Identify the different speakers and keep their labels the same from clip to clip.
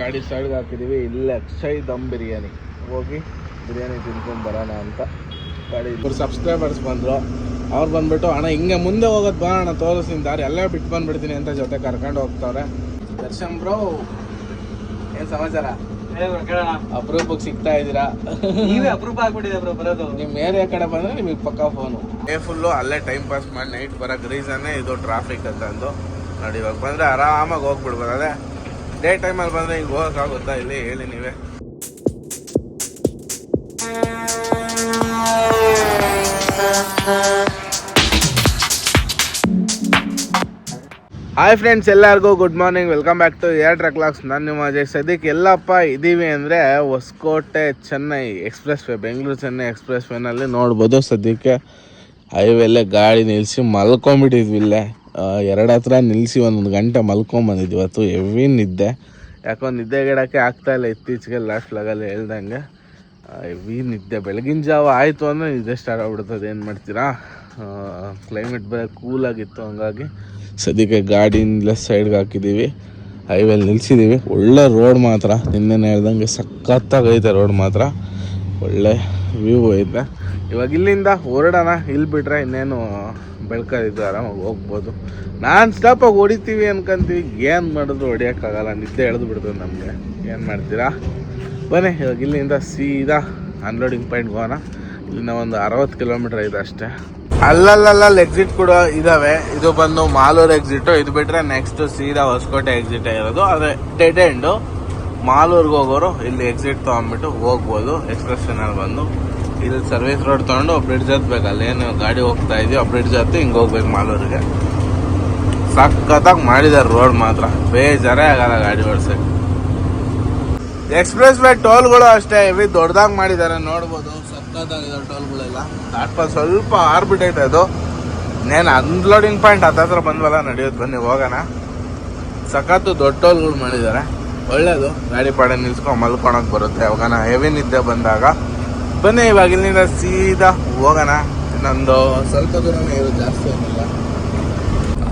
Speaker 1: ಗಾಡಿ ಸೈಡ್ಗೆ ಹಾಕಿದ್ದೀವಿ ಇಲ್ಲೇ ಅಕ್ಷಯ್ ದಮ್ ಬಿರಿಯಾನಿ. ಹೋಗಿ ಬಿರಿಯಾನಿ ತಿನ್ಕೊಂಡು ಬರೋಣ ಅಂತ ಗಾಡಿ ಇಬ್ಬರು ಸಬ್ಸ್ಕ್ರೈಬರ್ಸ್ ಬಂದರು. ಅವ್ರು ಬಂದ್ಬಿಟ್ಟು ಅಣ್ಣ ಹಿಂಗೆ ಮುಂದೆ ಹೋಗೋದು ಬಾ ಅಣ್ಣ ತೋರಿಸ್ತೀನಿ. ದಾರಿ ಎಲ್ಲ ಬಿಟ್ಟು ಬಂದ್ಬಿಡ್ತೀನಿ ಅಂತ ಜೊತೆ ಕರ್ಕೊಂಡು ಹೋಗ್ತವ್ರೆ. ದರ್ಶನ್ ಬ್ರೋ ಏನು ಸಮಾಚಾರ? ಅಪರೂಪಕ್ಕೆ ಸಿಗ್ತಾ ಇದ್ದೀರಾ?
Speaker 2: ನೀವೇ ಅಪರೂಪ ಆಗ್ಬಿಟ್ಟಿದೆ ಬ್ರೋ ಬರೋದು.
Speaker 1: ನಿಮ್ಮ ಏರಿಯಾ ಕಡೆ ಬಂದ್ರೆ ನಿಮಗೆ ಪಕ್ಕ ಫೋನು ಏ ಫುಲ್ಲು ಅಲ್ಲೇ ಟೈಮ್ ಪಾಸ್ ಮಾಡಿ ನೈಟ್ ಬರೋಕ್ಕೆ ರೀಸನ್ನೇ ಇದು ಟ್ರಾಫಿಕ್ ಅಂತ ಅಂದು ನೋಡಿ ಇವಾಗ ಬಂದರೆ ಆರಾಮಾಗಿ ಹೋಗ್ಬಿಡ್ಬೋದು. ಅದೇ ಡೇ ಟೈಮಲ್ಲಿ ಬಂದರೆ ಹಿಂಗೆ ಹೋಗೋಕ್ಕಾಗುತ್ತಾ ಇಲ್ಲಿ? ಹೇಳಿ ನೀವೇ. ಹಾಯ್ ಫ್ರೆಂಡ್ಸ್ ಎಲ್ಲರಿಗೂ good morning welcome back to air truck locks ನಾನು ನಿಮ್ಮ ಅಜಯ್. ಸದ್ಯಕ್ಕೆ ಎಲ್ಲಪ್ಪ ಇದ್ದೀವಿ ಅಂದರೆ Hosakote Chennai expressway Bengaluru Chennai express ವೇನಲ್ಲಿ ನೋಡ್ಬೋದು. ಸದ್ಯಕ್ಕೆ ಹೈವೇಲೆ ಗಾಡಿ ನಿಲ್ಲಿಸಿ ಮಲ್ಕೊಂಬಿಟ್ಟಿದ್ವಿ ಇಲ್ಲೇ. ಎರಡು ಹತ್ರ ನಿಲ್ಲಿಸಿ ಒಂದೊಂದು ಗಂಟೆ ಮಲ್ಕೊಂಬಂದಿದ್ದು ಇವತ್ತು ಹೆವಿ ನಿದ್ದೆ. ಯಾಕೋ ಆಗ್ತಾ ಇಲ್ಲ ಇತ್ತೀಚೆಗೆ ಲಾಸ್ಟ್ ಲಗಲ್ಲಿ ಹೇಳ್ದಂಗೆ. ಎವಿ ನಿದ್ದೆ. ಬೆಳಗಿನ ಜಾವ ಆಯಿತು ಅಂದರೆ ನಿದ್ದೆ ಸ್ಟಾರ್ಟ್ ಆಗ್ಬಿಡ್ತದೆ. ಏನು ಮಾಡ್ತೀರಾ? ಕ್ಲೈಮೇಟ್ ಬೇರೆ ಕೂಲಾಗಿತ್ತು ಹಂಗಾಗಿ. ಸದ್ಯಕ್ಕೆ ಗಾಡಿಯಿಂದ ಸೈಡ್ಗೆ ಹಾಕಿದ್ದೀವಿ ಹೈವೇಲಿ ನಿಲ್ಸಿದ್ದೀವಿ ಒಳ್ಳೆ ರೋಡ್ ಮಾತ್ರ. ನಿನ್ನೆ ಹೇಳ್ದಂಗೆ ಸಖತ್ತಾಗೈತೆ ರೋಡ್ ಮಾತ್ರ. ಒಳ್ಳೆ ವ್ಯೂ ಐತೆ. ಇವಾಗ ಇಲ್ಲಿಂದ ಹೊರಡೋಣ. ಇಲ್ಲಿ ಬಿಟ್ರೆ ಇನ್ನೇನು ಬೆಳ್ಕದಿದ್ದು ಆರಾಮಾಗಿ ಹೋಗ್ಬೋದು. ನಾನ್ ಸ್ಟಾಪಾಗಿ ಹೊಡಿತೀವಿ ಅನ್ಕೊಂತೀವಿ. ಏನು ಮಾಡಿದ್ರು ಹೊಡಿಯೋಕ್ಕಾಗಲ್ಲ. ನಿದ್ದೆ ಎಳೆದು ಬಿಡ್ತದೆ ನಮಗೆ. ಏನು ಮಾಡ್ತೀರಾ? ಬನ್ನಿ, ಇವಾಗ ಇಲ್ಲಿಂದ ಸೀದಾ ಅನ್ಲೋಡಿಂಗ್ ಪಾಯಿಂಟ್ ಹೋಗೋಣ. ಇಲ್ಲಿಂದ ಒಂದು ಅರವತ್ತು ಕಿಲೋಮೀಟರ್ ಇದೆ ಅಷ್ಟೇ. ಅಲ್ಲಲ್ಲಲ್ಲಿ ಎಕ್ಸಿಟ್ ಕೂಡ ಇದಾವೆ. ಇದು ಬಂದು ಮಾಲೂರು ಎಕ್ಸಿಟು ಇದು ಬಿಟ್ಟರೆ ನೆಕ್ಸ್ಟ್ ಸೀದಾ ಹೊಸಕೋಟೆ ಎಕ್ಸಿಟ್ ಆಗಿರೋದು ಆದರೆ ಡೆಡ್ ಎಂಡು ಮಾಲೂರ್ಗೆ ಹೋಗೋರು ಇಲ್ಲಿ ಎಕ್ಸಿಟ್ ತೊಗೊಂಬಿಟ್ಟು ಹೋಗ್ಬೋದು. ಎಕ್ಸ್ಪ್ರೆಸ್ ಬಂದು. ಇಲ್ಲಿ ಸರ್ವಿಸ್ ರೋಡ್ ತೊಗೊಂಡು ಬ್ರಿಡ್ಜ್ ಹತ್ಬೇಕು ಏನು ಗಾಡಿ ಹೋಗ್ತಾ ಇದೆಯೋ ಬ್ರಿಡ್ಜ್ ಹತ್ತಿ ಹಿಂಗೆ ಹೋಗ್ಬೇಕು ಮಾಲೂರಿಗೆ. ಸಖತ್ತಾಗಿ ಮಾಡಿದ್ದಾರೆ ರೋಡ್ ಮಾತ್ರ. ಬೇಜಾರೇ ಆಗಲ್ಲ ಗಾಡಿ ಓಡಿಸೋಕೆ ಎಕ್ಸ್ಪ್ರೆಸ್ ವೇ ಟೋಲ್ಗಳು ಅಷ್ಟೇ ಹೆವಿ ದೊಡ್ಡದಾಗಿ ಮಾಡಿದ್ದಾರೆ ನೋಡ್ಬೋದು. ಸಖತ್ತಾಗಿದೆ ಟೋಲ್ಗಳೆಲ್ಲ. ದಾಟ್ಪ ಸ್ವಲ್ಪ ಆರ್ಬಿಟೈತೆ ಅದು. ನೇನು ಅನ್ಲೋಡಿಂಗ್ ಪಾಯಿಂಟ್ ಹತ್ತತ್ರ ಬಂದ್ವಲ್ಲ, ನಡೆಯೋದು ಬನ್ನಿ, ಹೋಗೋಣ. ಸಖತ್ತು ದೊಡ್ಡ ಟೋಲ್ಗಳು ಮಾಡಿದ್ದಾರೆ ಒಳ್ಳೇದು. ಗಾಡಿ ಪಾಡೆ ನಿಲ್ಸ್ಕೊಂಡು ಮಲ್ಕೊಳಕ್ಕೆ ಬರುತ್ತೆ. ಹೋಗೋಣ. ಹೆವಿ ನಿದ್ದೆ ಬಂದಾಗ. ಬನ್ನಿ, ಇವಾಗ ಇಲ್ಲಿಂದ ಸೀದಾ ಹೋಗೋಣ. ನಂದು ಸ್ವಲ್ಪ ಇರೋದು, ಜಾಸ್ತಿ ಏನಿಲ್ಲ.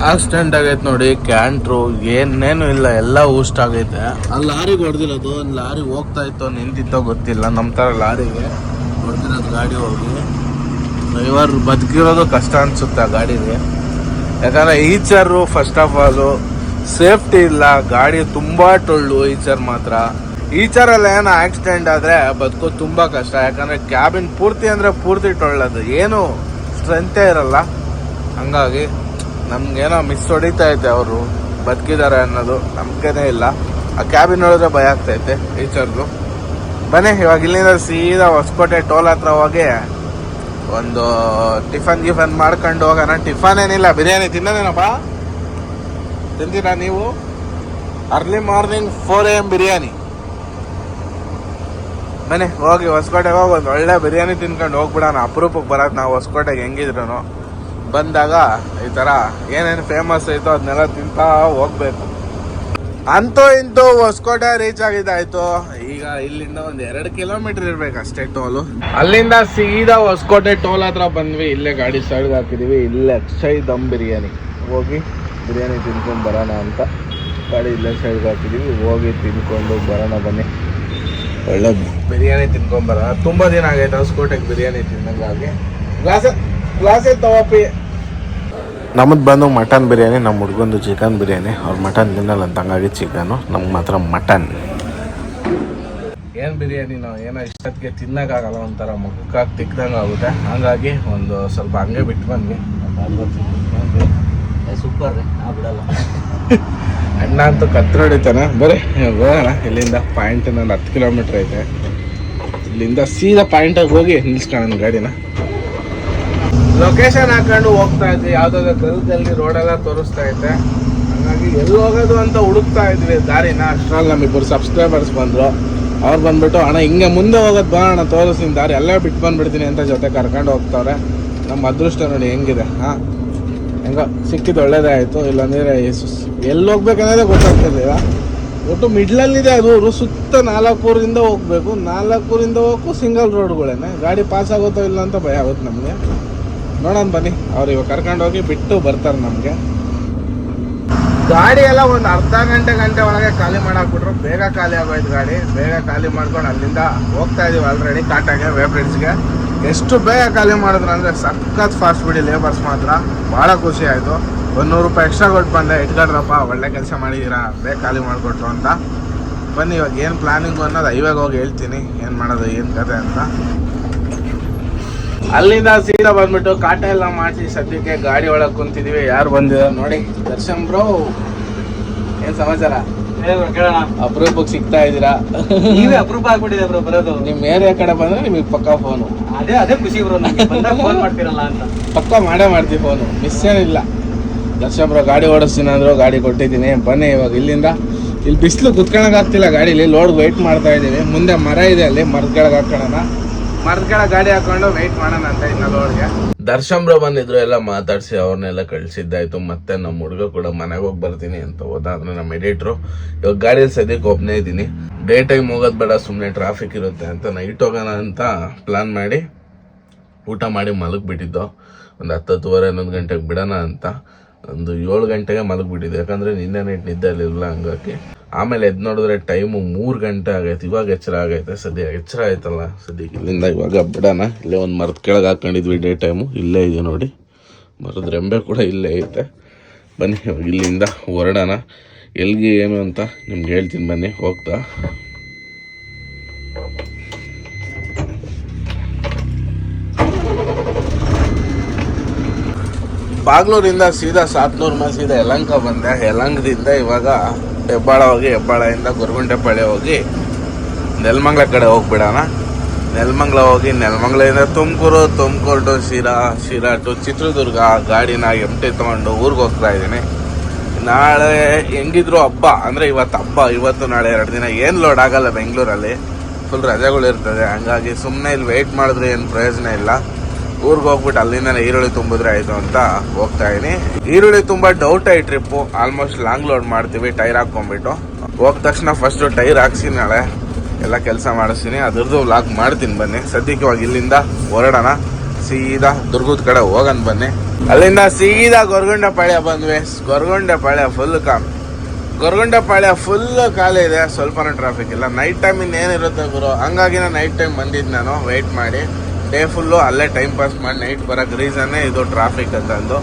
Speaker 1: ಆಕ್ಸಿಡೆಂಟ್ ಆಗೈತೆ ನೋಡಿ ಕ್ಯಾಂಟ್ರು ಏನೇನು ಇಲ್ಲ, ಎಲ್ಲ ಊಸ್ಟ್ ಆಗೈತೆ. ಅಲ್ಲಿ ಲಾರಿ ಹೊಡೆದಿರೋದು ಲಾರಿ ಹೋಗ್ತಾ ಇತ್ತೋ, ನಿಂತಿತ್ತೋ ಗೊತ್ತಿಲ್ಲ ನಮ್ಮ ಥರ ಲಾರಿಗೆ. ಹೊಡೆದಿರೋದು ಗಾಡಿ ಹೋಗಿ. ಡ್ರೈವರ್ ಬದುಕಿರೋದು ಕಷ್ಟ ಅನಿಸುತ್ತೆ ಆ ಗಾಡಿಗೆ. ಯಾಕಂದರೆ Eicher first of all safety ಇಲ್ಲ, ಗಾಡಿ ತುಂಬ ಟೊಳ್ಳು ಈಚರ್ ಮಾತ್ರ. ಈಚರಲ್ಲಿ ಏನೋ ಆಕ್ಸಿಡೆಂಟ್ ಆದ್ರೆ ಬದುಕೋದು ತುಂಬಾ ಕಷ್ಟ. ಯಾಕಂದ್ರೆ ಕ್ಯಾಬಿನ್ ಪೂರ್ತಿ ಅಂದ್ರೆ ಪೂರ್ತಿ ಟೊಳ್ಳದು. ಏನು ಸ್ಟ್ರೆಂತೇ ಇರಲ್ಲ. ಹಂಗಾಗಿ ನಮ್ಗೇನೋ ಮಿಸ್ ಹೊಡಿತಾ ಐತೆ ಅವರು ಬದುಕಿದ್ದಾರೆ ಅನ್ನೋದು ನಂಬಿಕೆನೇ ಇಲ್ಲ. ಆ ಕ್ಯಾಬಿನ್ ನೋಡಿದ್ರೆ ಭಯ ಆಗ್ತೈತೆ ಈಚರ್ದು ಬನ್ನಿ, ಇವಾಗ ಇಲ್ಲಿಂದ ಸೀದಾ ಹೊಸಕೋಟೆ ಟೋಲ್ ಹತ್ರ ಹೋಗಿ ಒಂದು ಟಿಫನ್ ಗಿಫನ್ ಮಾಡ್ಕೊಂಡು ಹೋಗೋಣ. ಟಿಫನ್ ಏನಿಲ್ಲ, ಬಿರಿಯಾನಿ ತಿನ್ನೋದೇನಪ್ಪ? ತಿಂತೀರಾ ನೀವು? Early morning four A M biryani. ಬನ್ನಿ ಹೋಗಿ ಹೊಸಕೋಟೆಗೆ ಹೋಗಿ ಒಂದು ಒಳ್ಳೆ ಬಿರಿಯಾನಿ ತಿನ್ಕೊಂಡು ಹೋಗ್ಬಿಡೋಣ. ಅಪರೂಪಕ್ಕೆ ಬರೋದು ನಾವು ಹೊಸಕೋಟೆಗೆ ಹೆಂಗಿದ್ರು ಬಂದಾಗ ಈ ಥರ ಏನೇನು ಫೇಮಸ್ ಐತೋ ಅದನ್ನೆಲ್ಲ ತಿಂತಾ ಹೋಗ್ಬೇಕು. ಅಂತೂ ಇಂತೂ ಹೊಸಕೋಟೆ ರೀಚ್ ಆಗಿದ್ದಾಯ್ತು ಈಗ ಇಲ್ಲಿಂದ ಒಂದು ಎರಡು ಕಿಲೋಮೀಟರ್ ಇರ್ಬೇಕು ಅಷ್ಟೇ ಟೋಲು ಅಲ್ಲಿಂದ ಸೀದಾ ಹೊಸಕೋಟೆ ಟೋಲ್ ಹತ್ರ ಬಂದ್ವಿ. ಇಲ್ಲೇ ಗಾಡಿ ಸೈಡ್ಗೆ ಹಾಕಿದೀವಿ. ಇಲ್ಲೇ ಅಕ್ಷಯ್ ದಮ್ ಬಿರಿಯಾನಿ. ಹೋಗಿ ಬಿರಿಯಾನಿ ತಿನ್ಕೊಂಡು ಬರೋಣ ಅಂತ. ಗಾಡಿ ಇಲ್ಲೇ ಸೈಡ್ಗೆ ಹಾಕಿದೀವಿ. ಹೋಗಿ ತಿನ್ಕೊಂಡು ಬರೋಣ ಬನ್ನಿ. ಒಳ್ಳೆ ಬಿರಿಯಾನಿ ತಿನ್ಕೊಂಬರ. ತುಂಬಾ ದಿನ ಆಗೈತೆ ಹೊಸಕೋಟೆಗೆ ಬಿರಿಯಾನಿ ತಿನ್ನಂಗಾಗಿ ಗ್ಲಾಸ್ ಗ್ಲಾಸೇ ತಗೋಪಿ. ನಮ್ಮದು ಬಂದು ಮಟನ್ ಬಿರಿಯಾನಿ ನಮ್ಮ ಹುಡ್ಗಂದು ಚಿಕನ್ ಬಿರಿಯಾನಿ. ಅವ್ರು ಮಟನ್ ತಿನ್ನಲ್ಲ ಅಂತ ಹಂಗಾಗಿ ಚಿಕನು ನಮ್ಗೆ ಮಾತ್ರ ಮಟನ್. ಏನು ಬಿರಿಯಾನಿ ನಾವು ಏನೋ ಇಷ್ಟೊತ್ತಿಗೆ ತಿನ್ನೋಕ್ಕಾಗಲ್ಲ ಒಂಥರ ಮುಖಕ್ಕೆ ತಿಕ್ದಂಗೆ ಆಗುತ್ತೆ. ಹಂಗಾಗಿ ಒಂದು ಸ್ವಲ್ಪ ಹಂಗೆ ಬಿಟ್ಟು ಬಂದ್ವಿ.
Speaker 2: ಸೂಪರ್ ರೀ ನಾ ಬಿಡಲ್ಲ.
Speaker 1: ಅಣ್ಣ ಅಂತೂ ಕತ್ರ ಹೊಡಿತಾನೆ. ಬರೀ ಹೋಗೋಣ. ಇಲ್ಲಿಂದ ಪಾಯಿಂಟ್ ಇನ್ನೊಂದು ಹತ್ತು ಕಿಲೋಮೀಟ್ರ್ ಐತೆ. ಇಲ್ಲಿಂದ ಸೀದಾ ಪಾಯಿಂಟಾಗಿ ಹೋಗಿ ನಿಲ್ಸ್ಕೊಳ್ಳೋಣ ಗಾಡಿನ. ಲೊಕೇಶನ್ ಹಾಕೊಂಡು ಹೋಗ್ತಾ ಇದ್ವಿ. ಯಾವ್ದಾದ್ರು ಗಲ್ದಲ್ಲಿ ರೋಡೆಲ್ಲ ತೋರಿಸ್ತಾ ಐತೆ ಹಾಗಾಗಿ ಎಲ್ಲಿ ಹೋಗೋದು ಅಂತ ಹುಡುಕ್ತಾ ಇದ್ವಿ ದಾರಿನ. ಅಷ್ಟ್ರಲ್ಲಿ ನಮ್ಮಿಬ್ಬರು ಸಬ್ಸ್ಕ್ರೈಬರ್ಸ್ ಬಂದರು. ಅವ್ರು ಬಂದ್ಬಿಟ್ಟು ಅಣ್ಣ ಹಿಂಗೆ ಮುಂದೆ ಹೋಗೋದು ಬಾ ಅಣ್ಣ ತೋರಿಸ್ತೀನಿ. ದಾರಿ ಎಲ್ಲ ಬಿಟ್ಟು ಬಂದ್ಬಿಡ್ತೀನಿ ಅಂತ ಜೊತೆ ಕರ್ಕೊಂಡು ಹೋಗ್ತಾವ್ರೆ. ನಮ್ಮ ಅದೃಷ್ಟ ನೋಡಿ ಹೆಂಗಿದೆ ಹಾಂ? ಹೆಂಗ ಸಿಕ್ಕಿದ್ದು ಒಳ್ಳೇದೇ ಆಯಿತು ಇಲ್ಲಾಂದರೆ ಎಲ್ಲಿ ಹೋಗ್ಬೇಕನ್ನೋದೇ ಗೊತ್ತಾಗ್ತಿರ್ಲಿಲ್ಲ. ಒಟ್ಟು ಮಿಡ್ಲಲ್ಲಿದೆ ಅದು ಊರು ಸುತ್ತ ನಾಲ್ಕೂರಿಂದ ಹೋಗ್ಬೇಕು. ನಾಲ್ಕೂರಿಂದ ಹೋಗಕ್ಕೂ ಸಿಂಗಲ್ ರೋಡ್ಗಳೇನೆ ಗಾಡಿ ಪಾಸ್ ಆಗುತ್ತೋ ಇಲ್ಲ ಅಂತ ಭಯ ಆಗುತ್ತೆ ನಮಗೆ. ನೋಡೋಣ ಬನ್ನಿ, ಅವ್ರು ಇವಾಗ ಕರ್ಕೊಂಡು ಹೋಗಿ ಬಿಟ್ಟು ಬರ್ತಾರೆ ನಮಗೆ. ಗಾಡಿ ಎಲ್ಲ ಒಂದು ಅರ್ಧ ಗಂಟೆ ಗಂಟೆ ಒಳಗೆ ಖಾಲಿ ಮಾಡಾಕ್ಬಿಟ್ರು. ಬೇಗ ಖಾಲಿ ಆಗೋಯ್ತು ಗಾಡಿ. ಬೇಗ ಖಾಲಿ ಮಾಡ್ಕೊಂಡು ಅಲ್ಲಿಂದ ಹೋಗ್ತಾ ಇದೀವಿ ಆಲ್ರೆಡಿ ಕಾಟಾಗೆ ವೇಬ್ರಿಡ್ಜ್ಗೆ ಎಷ್ಟು ಬೇಗ ಖಾಲಿ ಮಾಡಿದ್ರು ಅಂದರೆ ಸಖತ್ ಫಾಸ್ಟ್ ಬಿಡಿ ಲೇಬರ್ಸ್ ಮಾತ್ರ. ಭಾಳ ಖುಷಿ ಆಯಿತು. ಒಂದು ನೂರು ರೂಪಾಯಿ ಎಕ್ಸ್ಟ್ರಾ ಕೊಟ್ಟು ಬಂದೆ. ಇಟ್ಕೊಡ್ರಪ್ಪ ಒಳ್ಳೆ ಕೆಲಸ ಮಾಡಿದ್ದೀರಾ ಬೇಗ ಖಾಲಿ ಮಾಡಿಕೊಟ್ರು ಅಂತ. ಬನ್ನಿ, ಇವಾಗ ಏನು ಪ್ಲಾನಿಂಗ್ ಅನ್ನೋದು ಐವಾಗ ಹೋಗಿ ಹೇಳ್ತೀನಿ. ಏನು ಮಾಡೋದು, ಏನು ಕತೆ ಅಂತ. ಅಲ್ಲಿಂದ ಸೀದಾ ಬಂದ್ಬಿಟ್ಟು ಕಾಟ ಎಲ್ಲ ಮಾಡಿಸಿ ಸದ್ಯಕ್ಕೆ ಗಾಡಿ ಒಳಗೆ ಕುಂತಿದೀವಿ. ಯಾರು ಬಂದಿದ್ದಾರೆ ನೋಡಿ. ದರ್ಶನ್ ಬ್ರೋ ಏನ್ ಸಮಾಚಾರ? ಅಪರೂಪಕ್ಕೆ ಸಿಗ್ತಾ ಇದೀರಾ
Speaker 2: ನೀವೇ ಅಪರೂಪ ಆಗ್ಬಿಟ್ಟಿದೆ ಬ್ರೋ ಬರೋದು?
Speaker 1: ನಿಮ್ ಏರಿಯಾ ಕಡೆ ಬಂದ್ರೆ ನಿಮಗೆ ಪಕ್ಕ ಫೋನು
Speaker 2: ಅದೇ ಅದೇ ಖುಷಿ ಬ್ರೋ ಫೋನ್ ಮಾಡ್ತೀರಲ್ಲ ಅಂತ.
Speaker 1: ಪಕ್ಕ ಮಾಡೇ ಮಾಡ್ತೀವಿ ಫೋನು ಮಿಸ್ ಏನಿಲ್ಲ. ದರ್ಶನ್ ಬ್ರೋ ಗಾಡಿ ಓಡಿಸ್ತೀನಿ ಅಂದ್ರು ಗಾಡಿ ಕೊಟ್ಟಿದ್ದೀನಿ. ಬನ್ನಿ ಇವಾಗ ಇಲ್ಲಿಂದ. ಇಲ್ಲಿ ಬಿಸಿಲು ಕುತ್ಕೊಳಕ್ ಆಗ್ತಿಲ್ಲ ಗಾಡೀಲಿ ಲೋಡ್ ವೆಯ್ಟ್ ಮಾಡ್ತಾ ಇದ್ದೀವಿ. ಮುಂದೆ ಮರ ಇದೆ ಅಲ್ಲಿ ಮರದ ಕೆಳಗೆ ಹಾಕೋಣ. ಕೆಳಗೆ ಗಾಡಿ ಹಾಕೊಂಡು ದರ್ಶನ್ ಬಂದಿದ್ರು ಎಲ್ಲ ಮಾತಾಡಿಸಿ ಅವ್ರನ್ನೆಲ್ಲ ಕಳ್ಸಿದ್ದಾಯ್ತು. ಮತ್ತೆ ನಮ್ಮ ಹುಡುಗ ಕೂಡ ಮನೆಗೆ ಹೋಗಿ ಬರ್ತೀನಿ ಅಂತ ಹೋದ ನಮ್ಮ ಎಡಿಟ್ರು ಇವಾಗ ಗಾಡಿಯಲ್ಲಿ ಸದ್ಯಕ್ಕೆ ಒಬ್ಬನೇ ಇದ್ದೀನಿ. ಡೇ ಟೈಮ್ ಹೋಗೋದು ಬೇಡ ಸುಮ್ಮನೆ ಟ್ರಾಫಿಕ್ ಇರುತ್ತೆ ಅಂತ ನೈಟ್ ಹೋಗೋಣ ಅಂತ ಪ್ಲಾನ್ ಮಾಡಿ ಊಟ ಮಾಡಿ ಮಲಗಿಬಿಟ್ಟಿದ್ದು. ಒಂದು ಹತ್ತು ಹತ್ತುವರೆ, ಹನ್ನೊಂದು ಗಂಟೆಗೆ ಬಿಡೋಣ ಅಂತ. ಒಂದು ಏಳು ಗಂಟೆಗೆ ಮಲಗಿಬಿಟ್ಟಿದ್ದು. ಯಾಕಂದರೆ ನಿನ್ನೆ ನೈಟ್ ನಿದ್ದೆ ಇಲ್ಲ ಹಂಗಾಗಿ. ಆಮೇಲೆ ಎದ್ದು ನೋಡಿದ್ರೆ ಟೈಮು ಮೂರು ಗಂಟೆ ಆಗೈತೆ, ಇವಾಗ ಎಚ್ಚರ ಆಗೈತೆ, ಸದ್ಯ ಎಚ್ಚರ ಆಯ್ತಲ್ಲ ಸದ್ಯಕ್ಕೆ. ಇಲ್ಲಿಂದ ಇವಾಗ ಬಿಡೋಣ. ಇಲ್ಲೇ ಒಂದು ಮರದ ಕೆಳಗೆ ಹಾಕೊಂಡಿದ್ವಿ ಡೇ ಟೈಮು ಇಲ್ಲೇ ಇದೆ ನೋಡಿ. ಮರದ ರೆಂಬೆ ಕೂಡ ಇಲ್ಲೇ ಐತೆ. ಬನ್ನಿ, ಇಲ್ಲಿಂದ ಹೊರಡೋಣ. ಎಲ್ಲಿಗೆ ಏನು ಅಂತ ನಿಮ್ಗೆ ಹೇಳ್ತೀನಿ ಬನ್ನಿ, ಹೋಗ್ತಾ. ಬಾಗ್ಲೂರಿಂದ ಸೀದಾ ಸಾತ್ನೂರು ಮೇಲೆ ಸೀದಾ ಯಲಂಕ ಬಂದೆ. ಯಲಂಕದಿಂದ ಇವಾಗ ಹೆಬ್ಬಾಳ ಹೋಗಿ, ಹೆಬ್ಬಾಳದಿಂದ ಗುರುಗುಂಟೆಪಾಳ್ಯ ಹೋಗಿ, ನೆಲಮಂಗ್ಲ ಕಡೆ ಹೋಗ್ಬಿಡೋಣ. ನೆಲಮಂಗ್ಲ ಹೋಗಿ, ನೆಲಮಂಗ್ಲದಿಂದ ತುಮಕೂರು ತುಮಕೂರು ಟು ಶಿರಾ ಶಿರಾ ಟು ಚಿತ್ರದುರ್ಗ ಗಾಡಿನ ಎಮ್ಟಿ ತೊಗೊಂಡು ಊರಿಗೆ ಹೋಗ್ತಾ ಇದ್ದೀನಿ. ನಾಳೆ ಹೆಂಗಿದ್ರು ಹಬ್ಬ, ಅಂದರೆ ಇವತ್ತು ಹಬ್ಬ, ಇವತ್ತು ನಾಳೆ ಎರಡು ದಿನ ಏನು ಲೋಡ್ ಆಗಲ್ಲ ಬೆಂಗಳೂರಲ್ಲಿ. ಫುಲ್ ರಜೆಗಳು ಇರ್ತದೆ ಹಂಗಾಗಿ ಸುಮ್ಮನೆ ಇಲ್ಲಿ ವೆಯ್ಟ್ ಮಾಡಿದ್ರೆ ಏನು ಪ್ರಯೋಜನ ಇಲ್ಲ. ಊರಿಗೆ ಹೋಗ್ಬಿಟ್ಟು ಅಲ್ಲಿಂದ ಈರುಳ್ಳಿ ತುಂಬಿದ್ರೆ ಆಯಿತು ಅಂತ ಹೋಗ್ತಾ ಇದೀನಿ. ಈರುಳ್ಳಿ ತುಂಬ ಡೌಟ್ ಐ ಟ್ರಿಪ್ಪು ಆಲ್ಮೋಸ್ಟ್ ಲಾಂಗ್ ಲೋಡ್ ಮಾಡ್ತೀವಿ ಟೈರ್ ಹಾಕ್ಕೊಂಬಿಟ್ಟು ಹೋದ ತಕ್ಷಣ ಫಸ್ಟ್ ಟೈರ್ ಹಾಕ್ಸಿ ನಾಳೆ ಎಲ್ಲ ಕೆಲಸ ಮಾಡಿಸ್ತೀನಿ. ಅದ್ರದ್ದು ಲಾಕ್ ಮಾಡ್ತೀನಿ ಬನ್ನಿ. ಸದ್ಯಕ್ಕೆ ಇವಾಗ ಇಲ್ಲಿಂದ ಹೊರಡೋಣ. ಸೀದಾ ದುರ್ಗದ ಕಡೆ ಹೋಗೋಣ ಬನ್ನಿ. ಅಲ್ಲಿಂದ ಸೀದಾ ಗೊರಗುಂಡಪಾಳ್ಯ ಬಂದ್ವಿ. Goraguntepalya full calm Goraguntepalya full ಖಾಲಿ ಇದೆ. ಸ್ವಲ್ಪನೂ ಟ್ರಾಫಿಕ್ ಇಲ್ಲ. ನೈಟ್ ಟೈಮ್ ಇನ್ನೇನಿರುತ್ತೆ ಗುರು? ಹಂಗಾಗಿ ನೈಟ್ ಟೈಮ್ ಬಂದಿದ್ದು ನಾನು. ವೆಯ್ಟ್ ಮಾಡಿ. ಡೇ ಫುಲ್ಲು ಅಲ್ಲೇ ಟೈಮ್ ಪಾಸ್ ಮಾಡಿ ನೈಟ್ ಬರೋಕ್ಕೆ ರೀಸನ್ನೇ ಇದು ಟ್ರಾಫಿಕ್ ಅಂತಂದು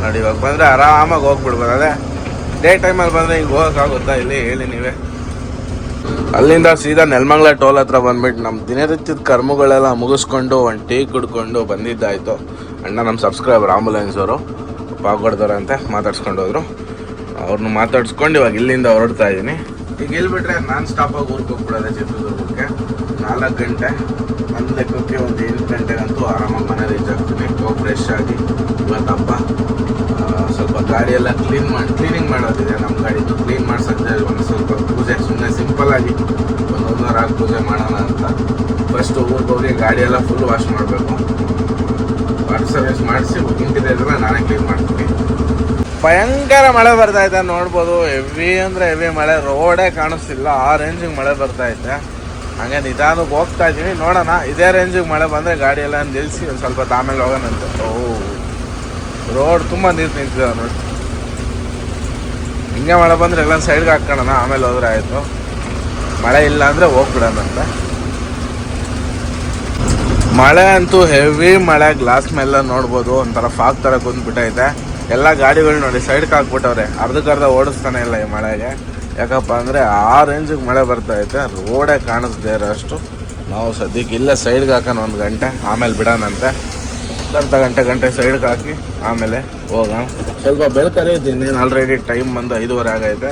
Speaker 1: ನೋಡಿ, ಇವಾಗ ಬಂದರೆ ಆರಾಮಾಗಿ ಹೋಗ್ಬಿಡ್ಬೋದು. ಅದೇ ಡೇ ಟೈಮಲ್ಲಿ ಬಂದರೆ ಈಗ ಹೋಗೋಕ್ಕಾಗುತ್ತಾ ಇಲ್ಲಿ ಹೇಳಿ ನೀವೇ. ಅಲ್ಲಿಂದ ಸೀದಾ ನೆಲಮಂಗ್ಲ ಟೋಲ್ ಹತ್ರ ಬಂದ್ಬಿಟ್ಟು ನಮ್ಮ ದಿನನಿತ್ಯದ ಕರ್ಮಗಳೆಲ್ಲ ಮುಗಿಸ್ಕೊಂಡು ಒಂದು ಟೀ ಕುಡ್ಕೊಂಡು ಬಂದಿದ್ದಾಯಿತು. ಅಣ್ಣ ನಮ್ಮ ಸಬ್ಸ್ಕ್ರೈಬರ್ ಆಂಬುಲೆನ್ಸ್ ಅವರು ಪಾಲ್ಗೊಡ್ತಾರಂತೆ ಮಾತಾಡ್ಸ್ಕೊಂಡು ಹೋದ್ರು. ಅವ್ರನ್ನ ಮಾತಾಡ್ಸ್ಕೊಂಡು ಇವಾಗ ಇಲ್ಲಿಂದ ಹೊರಡ್ತಾ ಇದ್ದೀನಿ. ಈಗ ಇಲ್ಬಿಟ್ರೆ ನಾನ್ ಸ್ಟಾಪಾಗಿ ಊರಿಗೆ ಹೋಗ್ಬಿಡೋದೆ ಚಿತ್ರದುರ್ಗಕ್ಕೆ ನಾಲ್ಕು ಗಂಟೆ ಒಂದು ಲೆಕ್ಕಕ್ಕೆ ಒಂದು ಎಂಟು ಗಂಟೆಗಂತೂ ಆರಾಮಾಗಿ ಮನೆ ರೀಚ್ ಆಗ್ತೀನಿ ಹೋಗಿ ಫ್ರೆಶ್ ಆಗಿ ಇವತ್ತಪ್ಪ ಸ್ವಲ್ಪ ಗಾಡಿ ಎಲ್ಲ ಕ್ಲೀನ್ ಮಾಡಿ ಕ್ಲೀನಿಂಗ್ ಮಾಡೋದಿದೆ. ನಮ್ಮ ಗಾಡಿದು ಕ್ಲೀನ್ ಮಾಡ್ಸೋದಿದೆ ಒಂದು ಸ್ವಲ್ಪ ಪೂಜೆ ಸುಮ್ಮನೆ ಸಿಂಪಲ್ಲಾಗಿ ಆಗಿ ಒಂದು ಒಂದೂವರೆ ಹಾಕಿ ಪೂಜೆ ಮಾಡೋಣ ಅಂತ. ಫಸ್ಟ್ ಊರಿಗೆ ಹೋಗಿ ಗಾಡಿ ಎಲ್ಲ ಫುಲ್ ವಾಶ್ ಮಾಡಬೇಕು. ವಾಟರ್ ಸರ್ವಿಸ್ ಮಾಡಿಸಿ ಇಂಟಿರಿಯರ್ನ ನಾನೇ ಕ್ಲೀನ್ ಮಾಡ್ತೀನಿ. ಭಯಂಕರ ಮಳೆ ಬರ್ತಾ ಇದೆ ನೋಡ್ಬೋದು. ಹೆವಿ ಅಂದ್ರೆ ಹೆವಿ ಮಳೆ. ರೋಡೇ ಕಾಣಿಸ್ತಿಲ್ಲ. ಆ ರೇಂಜಿಗೆ ಮಳೆ ಬರ್ತಾ ಐತೆ ಹಂಗೆ ನಿಧಾನಕ್ಕೆ ಹೋಗ್ತಾ ಇದ್ದೀನಿ. ನೋಡೋಣ, ಇದೇ ರೇಂಜಿಗೆ ಮಳೆ ಬಂದರೆ ಗಾಡಿ ಎಲ್ಲ ನಿಲ್ಲಿಸಿ ಒಂದು ಸ್ವಲ್ಪ ಆಮೇಲೆ ಹೋಗೋಣಂತೆ ಓ ರೋಡ್ ತುಂಬ ನೀರು ನಿಂತಿದೆ ನೋಡಿ. ಹಿಂಗೆ ಮಳೆ ಬಂದರೆ ಎಲ್ಲ ಸೈಡ್ಗೆ ಹಾಕ್ಕೊಳ್ಳೋಣ ಆಮೇಲೆ ಹೋದ್ರೆ ಆಯಿತು. ಮಳೆ ಇಲ್ಲ ಅಂದರೆ ಹೋಗ್ಬಿಡೋಣಂತೆ ಮಳೆ ಅಂತೂ ಹೆವಿ ಮಳೆ ಗ್ಲಾಸ್ ಮೇಲೆ ನೋಡ್ಬೋದು. ಒಂಥರ ಫಾಗ್ ಥರ ಕುಂದ್ಬಿಟ್ಟೈತೆ ಎಲ್ಲ ಗಾಡಿಗಳು ನೋಡಿ ಸೈಡ್ಗೆ ಹಾಕ್ಬಿಟ್ಟವ್ರೆ. ಅರ್ಧಕ್ಕರ್ಧ ಓಡಿಸ್ತಾನೆ ಇಲ್ಲ ಈ ಮಳೆಗೆ. ಯಾಕಪ್ಪ ಅಂದರೆ ಆ ರೇಂಜಿಗೆ ಮಳೆ ಬರ್ತಾ ಐತೆ, ರೋಡೇ ಕಾಣಿಸ್ದೇ ಇರೋ ಅಷ್ಟು ನಾವು ಸದ್ಯಕ್ಕೆ ಇಲ್ಲೇ ಸೈಡ್ಗೆ ಹಾಕೋಣ ಒಂದು ಗಂಟೆ, ಆಮೇಲೆ ಬಿಡೋಣಂತೆ ಅರ್ಧ ಗಂಟೆ ಗಂಟೆ ಸೈಡ್ಗೆ ಹಾಕಿ ಆಮೇಲೆ ಹೋಗೋಣ. ಸ್ವಲ್ಪ ಬೆಳ್ಕರಿಯುತ್ತೆ ಇನ್ನೇನು ಆಲ್ರೆಡಿ ಟೈಮ್ ಬಂದು ಐದುವರೆ ಆಗೈತೆ.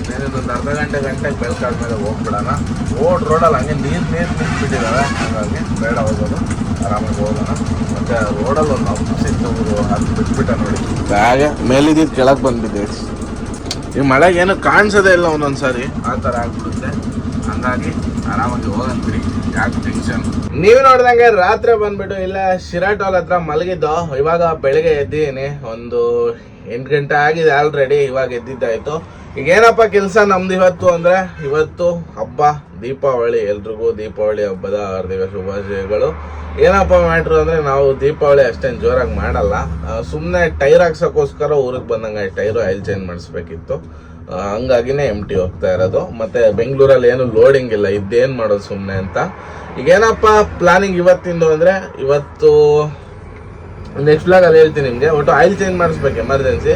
Speaker 1: ಇನ್ನೇನೊಂದು ಅರ್ಧ ಗಂಟೆ ಗಂಟೆಗೆ ಬೆಳ್ಕಾದ್ಮೇಲೆ ಹೋಗ್ಬಿಡೋಣ. ರೋಡ್ ರೋಡಲ್ಲಿ ಹಂಗೆ ನೀರು ನೀರು ನಿಂತ್ಬಿಟ್ಟಿದ್ದಾವೆ ಹಾಗಾಗಿ ಬೇಡ ಹೋಗೋದು. ಆರಾಮಾಗಿ ಹೋಗೋಣ. ಮತ್ತೆ ರೋಡಲ್ಲಿ ಒಂದು ಹಬ್ಬ ಸಿಕ್ತು ಅದು ಬಿಟ್ಬಿಟ್ಟ ನೋಡಿ. ಬ್ಯಾಗೆ ಮೇಲಿದ್ದು ಕೆಳಗೆ ಬಂದ್ಬಿದ್ದೆ ಈ ಮಳೆ ಏನು ಕಾಣಿಸೋದೇ ಇಲ್ಲ ಒಂದೊಂದು ಸಾರಿ ಆ ಥರ ಆಗ್ಬಿಡುತ್ತೆ. ಹಂಗಾಗಿ ಆರಾಮಾಗಿ ಹೋಗಂತೀರಿ. ಯಾಕೆ ಟೆನ್ಷನ್ ನೀವು ನೋಡ್ದಂಗೆ ರಾತ್ರಿ ಬಂದ್ಬಿಟ್ಟು ಇಲ್ಲ ಶಿರಾಟೋಲ್ ಹತ್ರ ಮಲಗಿದ್ದು, ಇವಾಗ ಬೆಳಿಗ್ಗೆ ಎದ್ದೀನಿ ಒಂದು ಎಂಟು ಗಂಟೆ ಆಗಿದೆ ಆಲ್ರೆಡಿ ಇವಾಗ ಎದ್ದಿದ್ದಾಯಿತು. ಈಗ ಏನಪ್ಪ ಕೆಲಸ ನಮ್ದು ಇವತ್ತು ಅಂದ್ರೆ, ಇವತ್ತು ಹಬ್ಬ, ದೀಪಾವಳಿ, ಎಲ್ರಿಗೂ ದೀಪಾವಳಿ ಹಬ್ಬದ ಹಾರ್ದಿಕ ಶುಭಾಶಯಗಳು. ಏನಪ್ಪ ಮ್ಯಾಟ್ರು ಅಂದ್ರೆ, ನಾವು ದೀಪಾವಳಿ ಅಷ್ಟೇನು ಜೋರಾಗಿ ಮಾಡಲ್ಲ. ಸುಮ್ಮನೆ ಟೈರ್ ಹಾಕ್ಸೋಕ್ಕೋಸ್ಕರ ಊರಿಗೆ ಬಂದಂಗೆ ಟೈರು ಆಯಿಲ್ ಚೇಂಜ್ ಮಾಡಿಸ್ಬೇಕಿತ್ತು. ಹಂಗಾಗಿನೇ ಎಂ ಟಿ ಹೋಗ್ತಾ ಇರೋದು. ಮತ್ತೆ ಬೆಂಗಳೂರಲ್ಲಿ ಏನು ಲೋಡಿಂಗ್ ಇಲ್ಲ, ಇದ್ದೇನು ಮಾಡೋದು ಸುಮ್ಮನೆ ಅಂತ. ಈಗ ಏನಪ್ಪ ಪ್ಲಾನಿಂಗ್ ಇವತ್ತಿಂದು ಅಂದರೆ, ಇವತ್ತು ನೆಕ್ಸ್ಟ್ ಬ್ಲಾಗ್ ಅಲ್ಲಿ ಹೇಳ್ತೀನಿ ನಿಮಗೆ. ಒಟ್ಟು ಆಯಿಲ್ ಚೇಂಜ್ ಮಾಡಿಸ್ಬೇಕು ಎಮರ್ಜೆನ್ಸಿ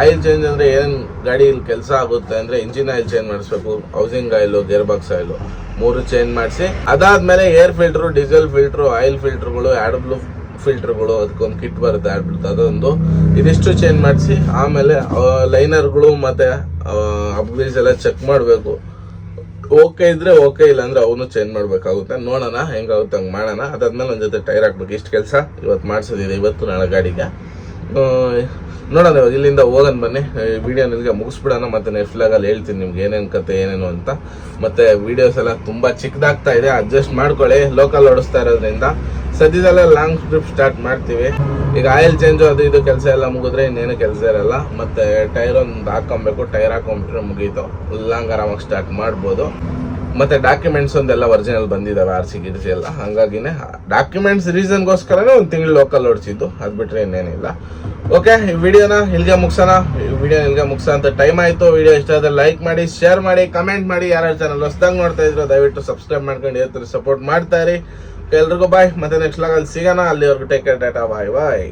Speaker 1: ಆಯಿಲ್ ಚೇಂಜ್ ಅಂದರೆ ಏನು ಗಾಡಿಯಲ್ಲಿ ಕೆಲಸ ಆಗುತ್ತೆ ಅಂದರೆ ಇಂಜಿನ್ ಆಯಿಲ್ ಚೇಂಜ್ ಮಾಡಿಸ್ಬೇಕು housing oil gear box oil ಮೂರು ಚೇಂಜ್ ಮಾಡಿಸಿ. ಅದಾದಮೇಲೆ air filter diesel filter oil ಫಿಲ್ಟ್ರುಗಳು blue ಫಿಲ್ಟ್ರುಗಳು ಅದಕ್ಕೊಂದು ಕಿಟ್ ಬರುತ್ತೆ ಆಡ್ ಬ್ಲೂ ಅದೊಂದು. ಇದಿಷ್ಟು ಚೇಂಜ್ ಮಾಡಿಸಿ, ಆಮೇಲೆ ಲೈನರ್ಗಳು ಮತ್ತು ಅಬ್ವೀಲ್ಸ್ ಎಲ್ಲ ಚೆಕ್ ಮಾಡಬೇಕು. ಓಕೆ ಇದ್ರೆ ಓಕೆ ಇಲ್ಲ ಅಂದ್ರೆ ಅವನು ಚೇಂಜ್ ಮಾಡ್ಬೇಕಾಗುತ್ತೆ. ನೋಡೋಣ, ಹೆಂಗಾಗುತ್ತೆ, ಹಂಗೆ ಮಾಡೋಣ. ಅದಾದ್ಮೇಲೆ ಒಂದು ಜೊತೆ ಟೈರ್ ಹಾಕ್ಬೇಕು. ಇಷ್ಟು ಕೆಲಸ ಇವತ್ತು ಮಾಡಿಸೋದಿದೆ ಇವತ್ತು, ನಾಳೆ ಗಾಡಿಗೆ. ನೋಡೋಣ ಇಲ್ಲಿಂದ ಹೋಗೋಣ ಬನ್ನಿ. ವಿಡಿಯೋ ನಿಮಗೆ ಮುಗಿಸ್ಬಿಡೋಣ. ಮತ್ತೆ ನೆಕ್ಸ್ಟ್ ಅಲ್ಲಿ ಹೇಳ್ತೀನಿ ನಿಮ್ಗೆ ಏನೇನು ಕತೆ, ಏನೇನು ಅಂತ. ಮತ್ತೆ ವಿಡಿಯೋಸ್ ಎಲ್ಲ ತುಂಬಾ ಚಿಕ್ಕದಾಗ್ತಾ ಇದೆ. ಅಡ್ಜಸ್ಟ್ ಮಾಡ್ಕೊಳ್ಳಿ. ಲೋಕಲ್ ಓಡಿಸ್ತಾ ಇರೋದ್ರಿಂದ. ಸದ್ಯದಲ್ಲೇ ಲಾಂಗ್ ಟ್ರಿಪ್ ಸ್ಟಾರ್ಟ್ ಮಾಡ್ತೀವಿ. ಈಗ ಆಯಿಲ್ ಚೇಂಜು ಅದು ಇದು ಕೆಲಸ ಎಲ್ಲ ಮುಗಿದ್ರೆ ಇನ್ನೇನು ಕೆಲಸ ಇರಲ್ಲ. ಮತ್ತೆ ಟೈರ್ ಒಂದು ಹಾಕೊಬೇಕು ಟೈರ್ ಹಾಕೊಂಡ್ಬಿಟ್ರೆ ಮುಗೀತು. ಲಾಂಗ್ ಆರಾಮಾಗಿ ಸ್ಟಾರ್ಟ್ ಮಾಡ್ಬೋದು. ಮತ್ತೆ ಡಾಕ್ಯುಮೆಂಟ್ಸ್ ಒಂದೆಲ್ಲ ಒರಿಜಿನಲ್ ಬಂದಿದ್ದಾವೆ ಆರ್ ಸಿ ಗಿರ್ಸಿ ಎಲ್ಲ. ಹಂಗಾಗಿನೇ ಡಾಕ್ಯುಮೆಂಟ್ಸ್ ರೀಸನ್ಗೋಸ್ಕರನೇ ಒಂದು ತಿಂಗಳು ಲೋಕಲ್ ಓಡಿಸಿದ್ದು. ಅದು ಬಿಟ್ಟರೆ ಇನ್ನೇನಿಲ್ಲ. ಓಕೆ ಈ ವಿಡಿಯೋನ ಇಲ್ಲಿಗೆ ಮುಗಿಸೋಣ. ಈ ವಿಡಿಯೋ ಇಲ್ಲಿಗೆ ಮುಗಿಸೋ ಅಂತ ಟೈಮ್ ಆಯಿತು. ವಿಡಿಯೋ ಇಷ್ಟ ಆದರೆ ಲೈಕ್ ಮಾಡಿ ಶೇರ್ ಮಾಡಿ ಕಮೆಂಟ್ ಮಾಡಿ. ಯಾರ್ಯಾರು ಚಾನಲ್ ಹೊಸ್ದಾಗಿ ನೋಡ್ತಾ ಇದ್ರು ದಯವಿಟ್ಟು ಸಬ್ಸ್ಕ್ರೈಬ್ ಮಾಡ್ಕೊಂಡು ಹೇಳ್ತಾರೆ ಸಪೋರ್ಟ್ ಮಾಡ್ತಾ ಇರಿ. ಎಲ್ರಿಗೂ ಬಾಯ್ ಮತ್ತೆ ನೆಕ್ಸ್ಟ್ ಅಲ್ಲಿ ಸಿಗೋಣ ಅಲ್ಲಿವರೆಗೂ take care tata bye bye